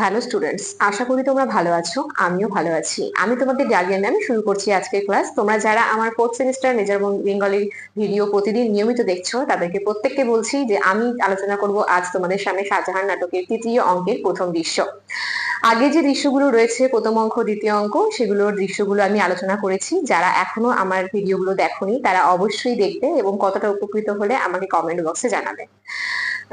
Hello students আশা করি তোমরা ভালো আছো, আমিও ভালো আছি। আমি তোমাদের গার্ডিয়ান আমি শুরু করছি আজকের ক্লাস তোমরা যারা আমার ফোর্থ সেমিস্টার মেজর বেঙ্গলির ভিডিও প্রতিদিন নিয়মিত দেখছ, তাদেরকে প্রত্যেককে বলছি যে আমি আলোচনা করব আজ তোমাদের সামনে শাহজাহান নাটকের তৃতীয় অঙ্কের প্রথম দৃশ্য। আগে যে দৃশ্যগুলো রয়েছে, প্রথম অঙ্ক, দ্বিতীয় অঙ্ক, সেগুলোর দৃশ্যগুলো আমি আলোচনা করেছি। যারা এখনও আমার ভিডিওগুলো দেখোনি, তারা অবশ্যই দেখবে এবং কতটা উপকৃত হলে আমাকে কমেন্ট বক্সে জানাবে।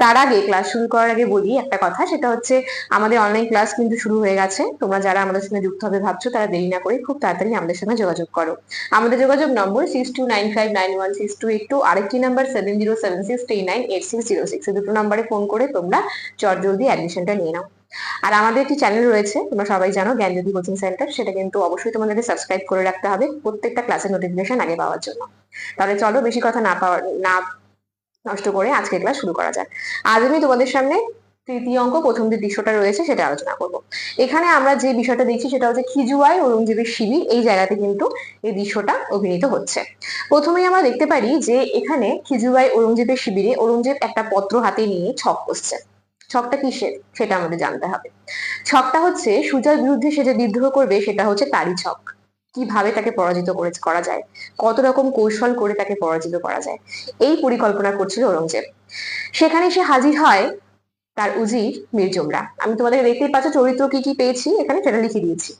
তার আগে ক্লাস শুরু করার আগে বলি একটা কথা, সেটা হচ্ছে আমাদের অনলাইন ক্লাস কিন্তু শুরু হয়ে গেছে। তোমরা যারা আমাদের সঙ্গে যুক্ত হবে ভাবছ, তারা দেরি না করে খুব তাড়াতাড়ি আমাদের সঙ্গে যোগাযোগ করো। আমাদের যোগাযোগ number six two nine five nine one six two eight two আরেকটি number seven zero seven six three nine eight six zero six দুটো নাম্বারে ফোন করে তোমরা চট জলদি অ্যাডমিশনটা নিয়ে নাও। আর আমাদের একটি চ্যানেল রয়েছে, তোমরা সবাই জানো, জ্ঞান জ্ঞানজ্যোতি কোচিং সেন্টার সেটা কিন্তু অবশ্যই তোমাদেরকে সাবস্ক্রাইব করে রাখতে হবে প্রত্যেকটা ক্লাসের নোটিফিকেশন আগে পাওয়ার জন্য। তাহলে চলো বেশি কথা না পাওয়ার না নষ্ট করে আজকে ক্লাস শুরু করা যাক। আজ আমি তোমাদের সামনে তৃতীয় অঙ্ক, প্রথম যে দৃশ্যটা রয়েছে সেটা আলোচনা করব। এখানে আমরা যে বিষয়টা দেখছি সেটা হচ্ছে খিজুয়াই ঔরঙ্গজেবের শিবির। এই জায়গাতে কিন্তু এই দৃশ্যটা অভিনীত হচ্ছে। প্রথমেই আমরা দেখতে পারি যে এখানে খিজুয়াই ঔরঙ্গজেবের শিবিরে ঔরঙ্গজেব একটা পত্র হাতে নিয়ে ছক কষছে ছকটা কিসের? সেটা আমাদের জানতে হবে। ছকটা হচ্ছে সুজার বিরুদ্ধে সে যে বিদ্রোহ করবে সেটা হচ্ছে তারই ছক। কীভাবে তাকে পরাজিত করে করা যায়? কত রকম কৌশল করে তাকে পরাজিত করা যায়? এই পরিকল্পনা করছিল ঔরঙ্গজেব। সেখানে সে হাজির হয় তার উজির মির্জুমরা আমি তোমাদের দেখতেই পাচ্ছ চরিত্র কি কি পেয়েছি এখানে সেটা লিখে দিয়েছি।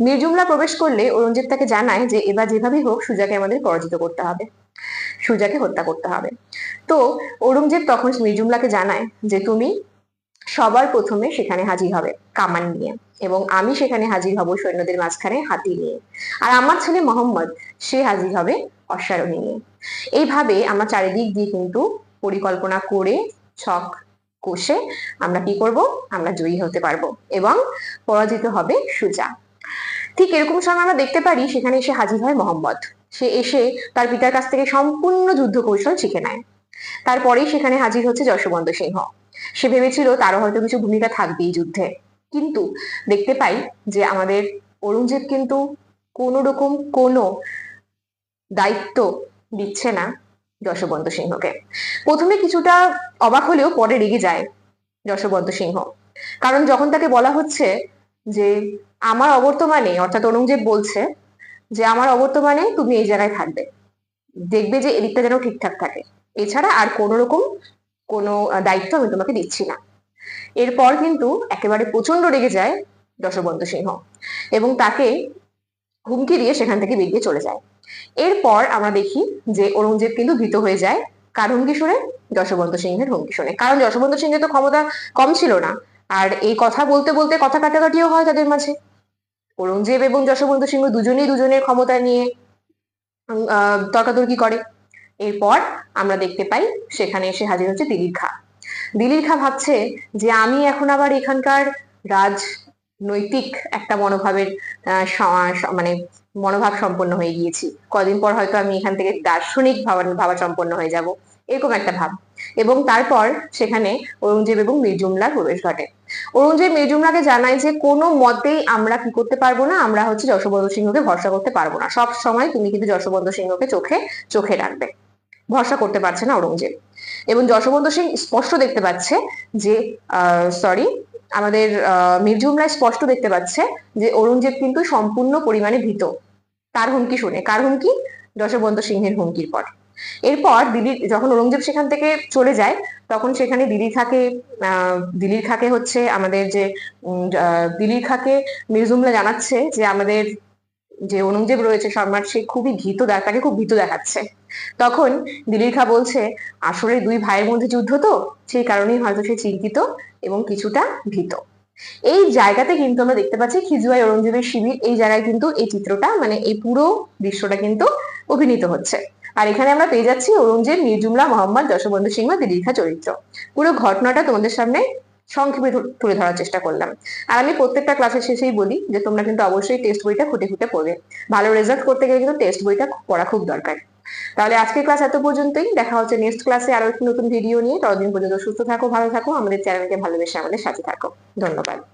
মির্জুমরা প্রবেশ করলে ঔরঙ্গজেব তাকে জানায় যে এবার যেভাবেই হোক সুজাকে আমাদের পরাজিত করতে হবে। সুজাকে হত্যা করতে হবে। তো ঔরঙ্গজেব তখন মির্জুমলাকে জানায় যে তুমি সবার প্রথমে সেখানে হাজির হবে কামান নিয়ে এবং আমি সেখানে হাজির হব সৈন্যদের মাঝখানে হাতি নিয়ে। আর আমার ছেলে মোহাম্মদ, সে হাজির হবে অশ্বারোহী নিয়ে। এইভাবে আমরা চারিদিক দিয়ে কিন্তু পরিকল্পনা করে, ছক কষে আমরা কি করব? আমরা জয়ী হতে পারব এবং পরাজিত হবে সুজা। ঠিক এরকম সময় আমরা দেখতে পারি সেখানে এসে হাজির হয় মোহাম্মদ। সে এসে তার পিতার কাছ থেকে সম্পূর্ণ যুদ্ধ কৌশল শিখে নেয়। তারপরেই সেখানে হাজির হচ্ছে যশবন্ত সিংহ। সে ভেবেছিল তারও হয়তো কিছু ভূমিকা থাকবে এই যুদ্ধে। কিন্তু দেখতে পাই যে আমাদের অরুণজেব কিন্তু কোনো রকম কোনো দায়িত্ব দিচ্ছে না যশবন্ত সিংহকে। প্রথমে কিছুটা অবাক হলেও পরে রেগে যায় যশবন্ত সিংহ। কারণ যখন তাকে বলা হচ্ছে যে আমার অবর্তমানে, অর্থাৎ অরুণজেব বলছে যে আমার অবর্তমানে তুমি এই জায়গায় থাকবে, দেখবে যে এদিকটা যেন ঠিকঠাক থাকে। এছাড়া আর কোনো রকম কোনো দায়িত্ব আমি তোমাকে দিচ্ছি না। এরপর কিন্তু একেবারে প্রচণ্ড রেগে যায় যশবন্ত সিংহ এবং তাকে হুমকি দিয়ে সেখান থেকে বেরিয়ে চলে যায়। এরপর আমরা দেখি যে ঔরঙ্গজেব কিন্তু ভীত হয়ে যায়। কার হুমকি শুনে? যশবন্ত সিংহের হুমকি শুনে। কারণ যশবন্ত সিংহের তো ক্ষমতা কম ছিল না। আর এই কথা বলতে বলতে কথা কাটাকাটিও হয় তাদের মাঝে। ঔরঙ্গজেব এবং যশবন্ত সিংহ দুজনেই দুজনের ক্ষমতা নিয়ে তর্কাতর্কি করে। এরপর আমরা দেখতে পাই সেখানে এসে হাজির হচ্ছে দিলীর খা দিলীর খা ভাবছে যে আমি এখন আবার এখানকার রাজনৈতিক একটা মনোভাবের মানে মনোভাব সম্পন্ন হয়ে গিয়েছি। কদিন পর হয়তো আমি এখান থেকে দার্শনিক ভাবা ভাবা সম্পন্ন হয়ে যাব, এরকম একটা ভাব। এবং তারপর সেখানে ঔরঙ্গজেব এবং মির্জুমলার প্রবেশ ঘটে। ঔরঙ্গজেব মির্জুমলাকে জানায় যে কোনো মতেই আমরা কি করতে পারব না, আমরা হচ্ছে যশবন্ত সিংহকে ভরসা করতে পারব না। সব সময় তুমি কিন্তু যশবন্ত সিংহকে চোখে চোখে রাখবে। ভরসা করতে পারছে না ঔরঙ্গজেব। এবং যশবন্ত সিং স্পষ্ট দেখতে পাচ্ছে যে সরি আমাদের মির্জুমরা স্পষ্ট দেখতে পাচ্ছে যে ঔরঙ্গজেব কিন্তু সম্পূর্ণ পরিমাণে ভীত। তার হুমকি শুনে। কার হুমকি? যশবন্ত সিংহের হুমকির পর। এরপর দিল্লি যখন ঔরঙ্গজেব সেখান থেকে চলে যায়, তখন সেখানে দিল্লির খাকে দিল্লির খাকে হচ্ছে আমাদের যে দিল্লির খাকে মির্জুমলা জানাচ্ছে যে আমাদের যে ঔরঙ্গজেব রয়েছে, সম্রাট, সে খুবই ভীত তাকে খুব ভীত দেখাচ্ছে। তখন দিলীর খা বলছে, আসলে দুই ভাইয়ের মধ্যে যুদ্ধ তো, সেই কারণেই হয়তো সে চিন্তিত এবং কিছুটা ভীত। এই জায়গাতে কিন্তু আমরা দেখতে পাচ্ছি খিজুয়াই ঔরঙ্গজেবের শিবির, এই জায়গায় কিন্তু এই চিত্রটা মানে এই পুরো দৃশ্যটা কিন্তু অভিনীত হচ্ছে। আর এখানে আমরা পেয়ে যাচ্ছি ঔরঙ্গজেব মির্জুমলা, মোহাম্মদ যশবন্ধু সিংহ, দিলীর খা চরিত্র। পুরো ঘটনাটা তোমাদের সামনে সংক্ষেপে তুলে ধরার চেষ্টা করলাম। আর আমি প্রত্যেকটা ক্লাসের শেষেই বলি যে, তোমরা কিন্তু অবশ্যই টেস্ট বইটা খুঁটে খুঁটে পড়বে। ভালো রেজাল্ট করতে গেলে কিন্তু টেস্ট বইটা পড়া খুব দরকার। তাহলে আজকের ক্লাস এত পর্যন্তই। দেখা হচ্ছে নেক্সট ক্লাসে আরও একটি নতুন ভিডিও নিয়ে। ততদিন পর্যন্ত সুস্থ থাকো, ভালো থাকো। আমাদের চ্যানেলকে ভালোবেসে আমাদের সাথে থাকো। ধন্যবাদ।